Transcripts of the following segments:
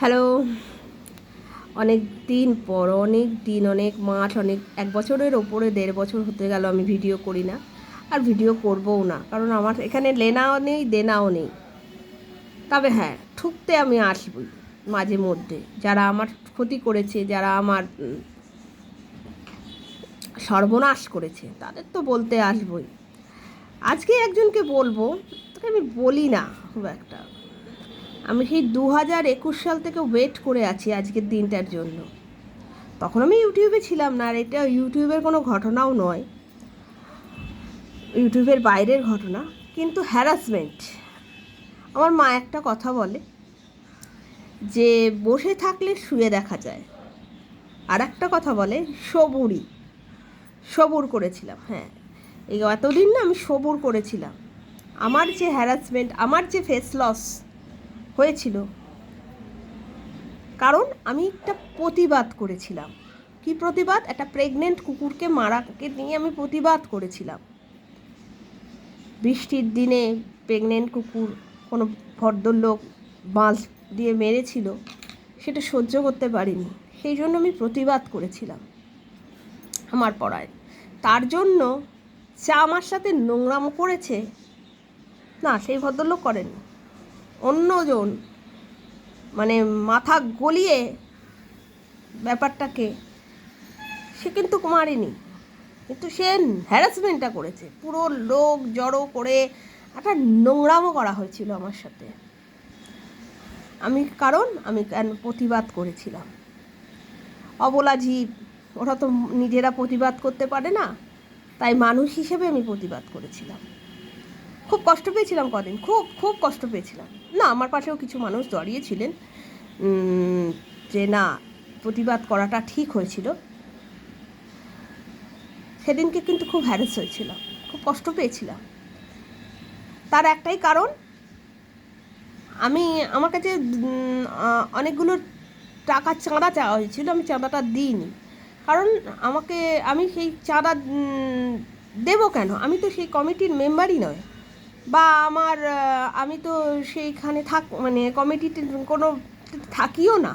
Hello. অনেক দিন পর, অনেক দিন, অনেক মাস, অনেক এক বছরের ওপরে দেড় বছর হতে গেল আমি ভিডিও করি না। আর ভিডিও করবও না, কারণ আমার এখানে লেনাও নেই, দেনাও নেই। তবে হ্যাঁ ঠুকতে আমি আসবই মাঝে মধ্যে। যারা আমার ক্ষতি করেছে, যারা আমার সর্বনাশ করেছে, তাদের তো বলতে আসবই। আজকে একজনকে বলব, তাকে আমি বলি না খুব একটা। আমি সেই দু হাজার একুশ সাল থেকে ওয়েট করে আছি আজকের দিনটার জন্য। তখন আমি ইউটিউবে ছিলাম না, আর এটা ইউটিউবের কোনো ঘটনাও নয়। ইউটিউবের বাইরের ঘটনা, কিন্তু হ্যারাসমেন্ট আমার মা একটা কথা বলে, যে বসে থাকলে শুয়ে দেখা যায়। আর একটা কথা বলে সবুরি সবুর করেছিলাম হ্যাঁ। এই এতদিন না আমি সবুর করেছিলাম। আমার যে হ্যারাসমেন্ট আমার যে ফেস লস হয়েছিল। কারণ আমি একটা প্রতিবাদ করেছিলাম। কি প্রতিবাদ? একটা প্রেগনেন্ট কুকুরকে মারাকে নিয়ে আমি প্রতিবাদ করেছিলাম। বৃষ্টির দিনে প্রেগনেন্ট কুকুর কোনো ভদ্রলোক বাঁশ দিয়ে মেরেছিল, সেটা সহ্য করতে পারিনি। সেই জন্য আমি প্রতিবাদ করেছিলাম আমার পড়ায়। তার জন্য সে আমার সাথে নোংরাম করেছে। না, সেই ভদ্রলোক করেনি অন্যজন মানে মাথা গলিয়ে ব্যাপারটাকে, সে কিন্তু মারেনি কিন্তু সে হ্যারাসমেন্টটা করেছে। পুরো লোক জড়ো করে একটা নোংরামও করা হয়েছিল আমার সাথে। আমি কারণ, আমি কেন প্রতিবাদ করেছিলাম। অবলা জীব, ওরা তো নিজেরা প্রতিবাদ করতে পারে না। তাই মানুষ হিসেবে আমি প্রতিবাদ করেছিলাম। খুব কষ্ট পেয়েছিলাম কদিন, খুব খুব কষ্ট পেয়েছিলাম। না, আমার পাশেও কিছু মানুষ দাঁড়িয়েছিলেন যে না, প্রতিবাদ করাটা ঠিক হয়েছিল। সেদিনকে কিন্তু খুব হ্যারেস হয়েছিল খুব কষ্ট পেয়েছিলাম। তার একটাই কারণ, আমি, আমার কাছে অনেকগুলো টাকা চাঁদা চাওয়া হয়েছিল, আমি চাঁদাটা দিইনি। কারণ আমাকে, আমি সেই চাঁদা দেবো কেন? আমি তো সেই কমিটির মেম্বারই নয়। বা আমার আমি তো সেইখানে থাক মানে কমিটিতে কোনো থাকিও না।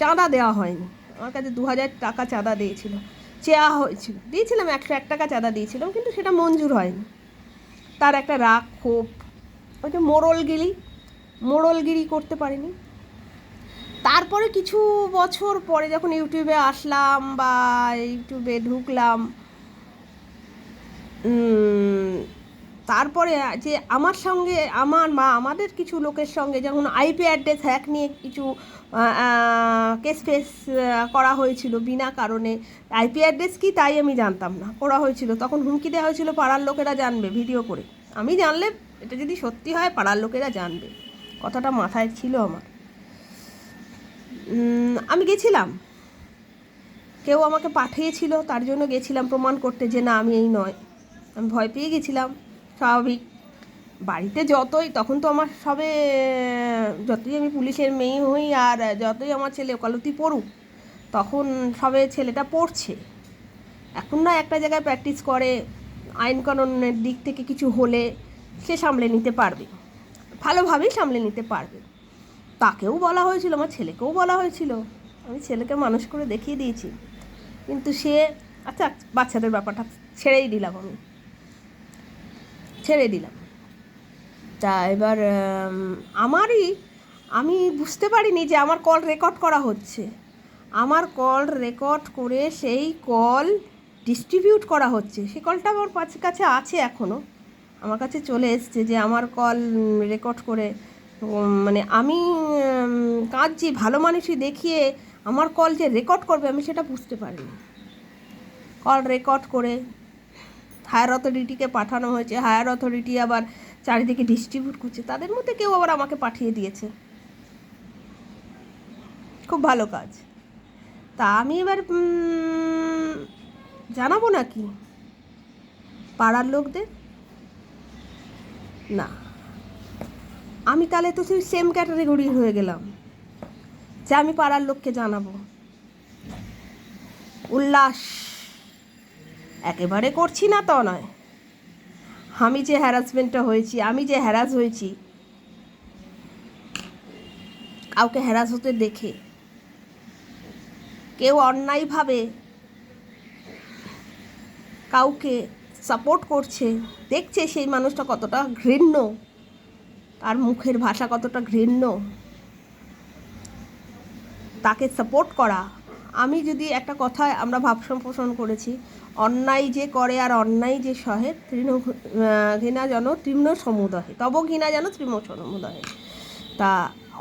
চাঁদা দেওয়া হয়নি। আমার কাছে দু হাজার টাকা চাঁদা দিয়েছিল। চেয়া হয়েছিল। দিয়েছিলাম একশো এক টাকা চাঁদা দিয়েছিলাম, কিন্তু সেটা মঞ্জুর হয়নি। তার একটা রাগ, ক্ষোভ, ওই যে মোড়লগিরি মোড়লগিরি করতে পারিনি। তারপরে কিছু বছর পরে যখন ইউটিউবে আসলাম বা ইউটিউবে ঢুকলাম তারপরে যে আমার সঙ্গে, আমার মা, আমাদের কিছু লোকের সঙ্গে যেমন আইপি অ্যাড্রেস হ্যাক নিয়ে কিছু কেস ফেস করা হয়েছিল বিনা কারণে। আইপি অ্যাড্রেস কি তাই আমি জানতাম না। করা হয়েছিল। তখন হুমকি দেওয়া হয়েছিল, পাড়ার লোকেরা জানবে ভিডিও করে। আমি জানলে এটা যদি সত্যি হয়, পাড়ার লোকেরা জানবে। কথাটা মাথায় ছিল আমার। আমি গেছিলাম। কেউ আমাকে পাঠিয়েছিল, তার জন্য গেছিলাম প্রমাণ করতে যে না, আমি এই নয়। আমি ভয় পেয়ে গেছিলাম। স্বাভাবিক। বাড়িতে যতই, তখন তো আমার সবে, যতই আমি পুলিশের মেয়ে হই আর যতই আমার ছেলে ওকালতি পড়ুক, তখন সবে ছেলেটা পড়ছে। এখন না একটা জায়গায় প্র্যাকটিস করে আইন কানুনের দিক থেকে কিছু হলে সে সামলে নিতে পারবে। ভালোভাবেই সামলে নিতে পারবে। তাকেও বলা হয়েছিল, আমার ছেলেকেও বলা হয়েছিল। আমি ছেলেকে মানুষ করে দেখিয়ে দিয়েছি। কিন্তু সে আচ্ছা বাচ্চাদের ব্যাপারটা ছেড়েই দিলাম আমি। ছেড়ে দিলাম। তা এবার আমারই, আমি বুঝতে পারিনি যে আমার কল রেকর্ড করা হচ্ছে। আমার কল রেকর্ড করে সেই কল ডিস্ট্রিবিউট করা হচ্ছে। সেই কলটা আমার কাছে আছে এখনও আমার কাছে চলে এসছে যে আমার কল রেকর্ড করে মানে আমি কাঁদছি ভালো মানুষই দেখিয়ে আমার কল যে রেকর্ড করবে, আমি সেটা বুঝতে পারিনি। কল রেকর্ড করে হায়ার অথরিটিকে পাঠানো হয়েছে। হায়ার অথরিটি আবার চারিদিকে ডিস্ট্রিবিউট করছে। তাদের মধ্যে কেউ আবার আমাকে পাঠিয়ে দিয়েছে। খুব ভালো কাজ। তা আমি এবার জানাব নাকি? পাড়ার লোকদের? না। আমি তাহলে তো সেই সেম ক্যাটাগরি হয়ে গেলাম। যে আমি পাড়ার লোককে জানাব। উল্লাস। একেবারে করছি না তো নয়। আমি যে হ্যারাসমেন্টটা হয়েছি, আমি যে হ্যারাস হয়েছি, কাউকে হ্যারাস হতে দেখে, কেউ অন্যায়ভাবে কাউকে সাপোর্ট করছে, দেখছে সেই মানুষটা কতটা ঘৃণ্য, তার মুখের ভাষা কতটা ঘৃণ্য, তাকে সাপোর্ট করা। আমি যদি একটা কথায় আমরা ভাবসম্পোষণ করেছি অন্যায় যে করে আর অন্যায় যে সহে, তৃণ ঘৃণা যেন তৃণ সমুদয়ে, তব ঘৃণা যেন তৃণ সমুদয়ে। তা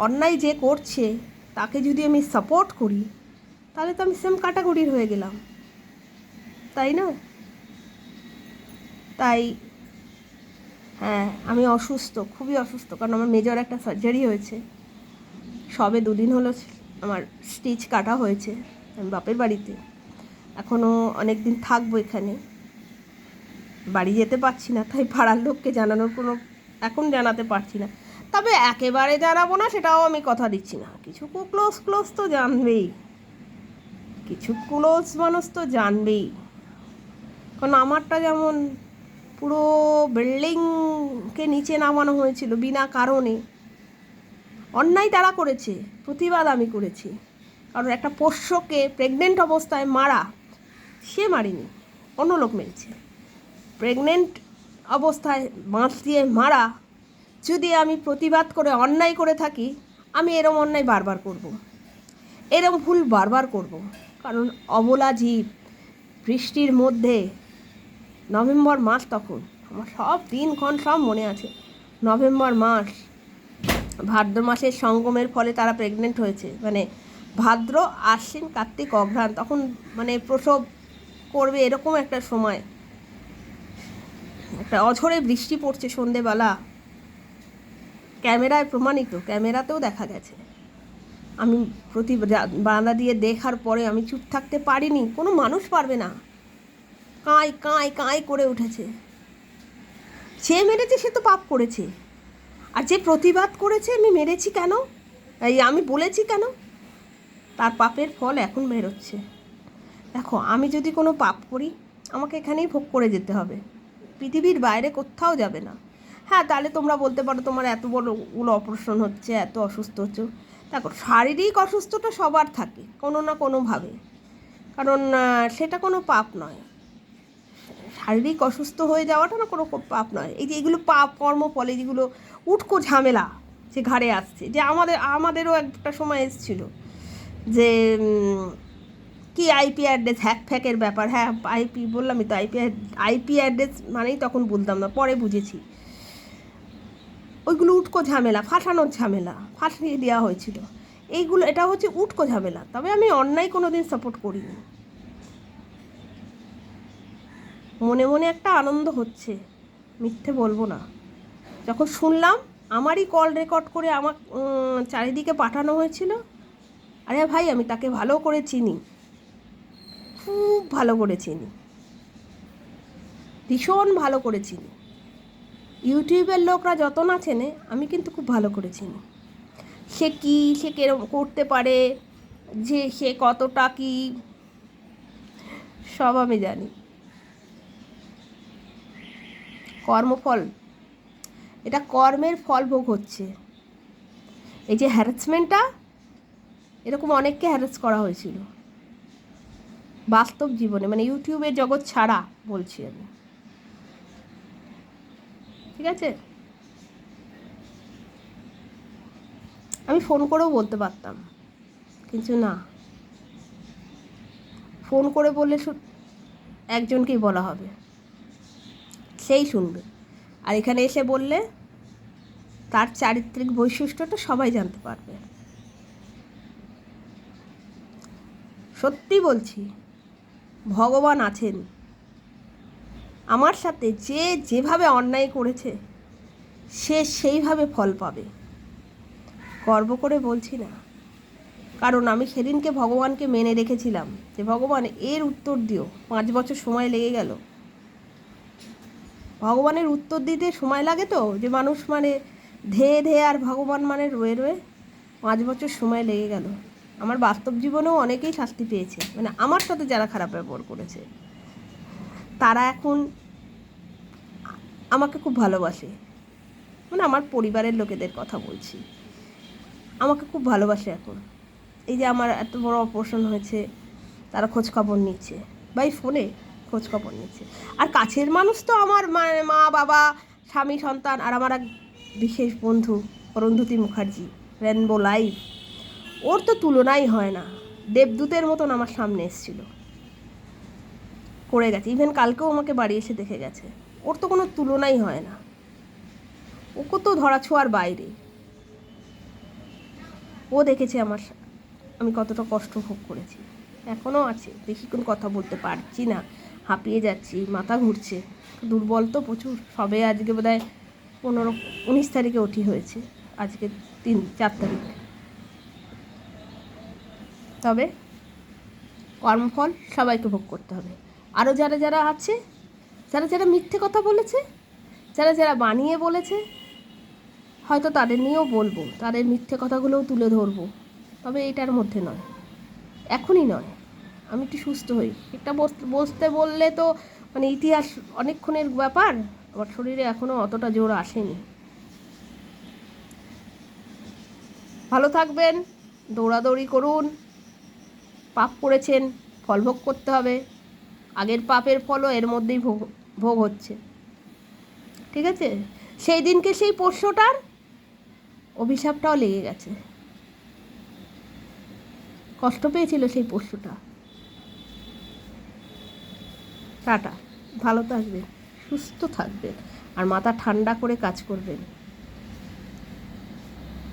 অন্যায় যে করছে, তাকে যদি আমি সাপোর্ট করি, তাহলে তো আমি সেম ক্যাটাগরির হয়ে গেলাম। তাই না? তাই হ্যাঁ আমি অসুস্থ, খুবই অসুস্থ, কারণ আমার মেজর একটা সার্জারি হয়েছে। সবে দুদিন হলো আমার স্টিচ কাটা হয়েছে, আমি বাপের বাড়িতে। এখনও অনেক দিন থাকব এখানে। বাড়ি যেতে পারছি না, তাই পাড়ার লোককে জানানোর কোনো, এখন জানাতে পারছি না। তবে একেবারে জানাব না, সেটাও আমি কথা দিচ্ছি না। কিছু ক্লোজ ক্লোজ তো জানবেই। কিছু ক্লোজ মানুষ তো জানবেই। কারণ আমারটা যেমন পুরো বিল্ডিংকে নিচে নামানো হয়েছিল বিনা কারণে। অন্যায় তারা করেছে, প্রতিবাদ আমি করেছি। কারণ একটা পোষ্যকে প্রেগনেন্ট অবস্থায় মারা সে মারিনি, অন্য লোক মেরেছে প্রেগনেন্ট অবস্থায় বাঁশ দিয়ে মারা, যদি আমি প্রতিবাদ করে অন্যায় করে থাকি, আমি এরম অন্যায় বারবার করব। এরম ভুল বারবার করব। কারণ অবলা জীব বৃষ্টির মধ্যে, নভেম্বর মাস তখন, আমার সব দিনক্ষণ সব মনে আছে নভেম্বর মাস, ভাদ্র মাসের সঙ্গমের ফলে তারা প্রেগনেন্ট হয়েছে মানে ভাদ্র, আশ্বিন, কার্তিক, অঘ্রাণ, তখন মানে প্রসব করবে এরকম একটা সময়। একটা অঝরে বৃষ্টি পড়ছে সন্ধেবেলা। ক্যামেরায় প্রমাণিত, ক্যামেরাতেও দেখা গেছে। আমি প্রতি বারান্দা দিয়ে দেখার পরে আমি চুপ থাকতে পারিনি, কোনো মানুষ পারবে না। কাঁই কাঁই কাঁই করে উঠেছে। সে মেরেছে, সে তো পাপ করেছে। আর যে প্রতিবাদ করেছে, আমি মেরেছি কেন? এই আমি বলেছি কেন? তার পাপের ফল এখন বেরোচ্ছে। দেখো, আমি যদি কোনো পাপ করি, আমাকে এখানেই ভোগ করে যেতে হবে। পৃথিবীর বাইরে কোথাও যাবে না। হ্যাঁ তাহলে তোমরা বলতে পারো, তোমার এত বড়গুলো অপারেশন হচ্ছে, এত অসুস্থ হচ্ছে। দেখো, শারীরিক অসুস্থতা সবার থাকে, কোনো না কোনোভাবে। কারণ সেটা কোনো পাপ নয়। শারীরিক অসুস্থ হয়ে যাওয়াটা না কোনো পাপ নয়। এই যে এগুলো পাপ কর্ম ফলে যেগুলো উটকো ঝামেলা যে ঘাড়ে আসছে, যে আমাদের, আমাদেরও একটা সময় এসেছিল যে কি আইপি অ্যাড্রেস হ্যাক ফ্যাকের ব্যাপার। হ্যাঁ আইপি বললামই তো আইপি আইপি অ্যাড্রেস মানেই তখন বলতাম না, পরে বুঝেছি। ওইগুলো উটকো ঝামেলা ফাটানোর ঝামেলা ফাটিয়ে দেওয়া হয়েছিল। এইগুলো, এটা হচ্ছে উটকো ঝামেলা, তবে আমি অন্যায় কোনো দিন সাপোর্ট করিনি। মনে মনে একটা আনন্দ হচ্ছে, মিথ্যে বলব না। যখন শুনলাম, আমারই কল রেকর্ড করে আমার চারিদিকে পাঠানো হয়েছিল, আরে ভাই, আমি তাকে ভালো করে চিনি। খুব ভালো করে চিনি। ভীষণ ভালো করে চিনি। ইউটিউবের লোকরা যত না চেনে আমি কিন্তু খুব ভালো করে চিনি। সে কী, সে কেরম করতে পারে, যে সে কতটা কি, সব আমি জানি। কর্মফল, এটা কর্মের ফল ভোগ হচ্ছে। এই যে হ্যারাসমেন্টটা এরকম অনেককে হ্যারাস করা হয়েছিল। বাস্তব জীবনে মানে ইউটিউবের জগৎ ছাড়া বলছি আমি। ঠিক আছে? আমি ফোন করেও বলতে পারতাম, কিন্তু না। ফোন করে বললে একজনকেই বলা হবে। সেই শুনবে। আর এখানে এসে বললে তার চারিত্রিক বৈশিষ্ট্যটা সবাই জানতে পারবে। সত্যি বলছি ভগবান আছেন। আমার সাথে যে যেভাবে অন্যায় করেছে, সে সেইভাবে ফল পাবে। গর্ব করে বলছি না। কারণ আমি সেদিনকে ভগবানকে মেনে রেখেছিলাম যে, ভগবান, এর উত্তর দিও। পাঁচ বছর সময় লেগে গেল। ভগবানের উত্তর দিতে সময় লাগে তো? যে মানুষ মানে ধেয়ে ধেয়ে আর ভগবান মানে রয়ে রয়ে পাঁচ বছর সময় লেগে গেল। আমার বাস্তব জীবনেও অনেকেই শাস্তি পেয়েছে। মানে আমার সাথে যারা খারাপ ব্যবহার করেছে, তারা এখন আমাকে খুব ভালোবাসে। মানে আমার পরিবারের লোকেদের কথা বলছি। আমাকে খুব ভালোবাসে এখন। এই যে আমার এত বড় অপারেশন হয়েছে, তারা খোঁজ খবর নিচ্ছে। বাই ফোনে খোঁজ খবর নিচ্ছে। আর কাছের মানুষ তো আমার মানে মা, বাবা, স্বামী, সন্তান আর আমার এক বিশেষ বন্ধু, অরুন্ধতী মুখার্জি রেনবো লাইভ ওর তো তুলনাই হয় না। দেবদূতের মতন আমার সামনে এসেছিল। করে গেছে। ইভেন কালকেও আমাকে বাড়ি এসে দেখে গেছে। ওর তো কোনো তুলনাই হয় না। ওকে তো ধরা ছোঁয়ার বাইরে। ও দেখেছে আমার আমি কতটা কষ্ট ভোগ করেছি। এখনও আছে। বেশিক্ষণ কথা বলতে পারছি না। হাঁপিয়ে যাচ্ছি, মাথা ঘুরছে। দুর্বল তো প্রচুর। সবে আজকে বোধ হয় পনেরো উনিশ তারিখে ওঠি হয়েছে। আজকে তিন চার তারিখ। তবে কর্মফল সবাইকে ভোগ করতে হবে। আরও যারা যারা আছে, যারা যারা মিথ্যে কথা বলেছে, যারা যারা বানিয়ে বলেছে, হয়তো তাদের নিয়েও বলব, তাদের মিথ্যে কথাগুলোও তুলে ধরবো। তবে এটার মধ্যে নয়, এখনই নয়। আমি একটু সুস্থ হই। বস- বসতে বললে তো মানে ইতিহাস অনেকক্ষণের ব্যাপার, আমার শরীরে এখনও অতটা জোর আসেনি। ভালো থাকবেন, দৌড়াদৌড়ি করুন। পাপ করেছেন, ফল ভোগ করতে হবে। আগের পাপের ফলও এর মধ্যেই ভোগ ভোগ হচ্ছে। ঠিক আছে? সেই দিনকে সেই পোষ্যটার অভিশাপটাও লেগে গেছে। কষ্ট পেয়েছিল সেই পোষ্যটা। টাটা। ভালো থাকবেন, সুস্থ থাকবেন। আর মাথা ঠান্ডা করে কাজ করবেন।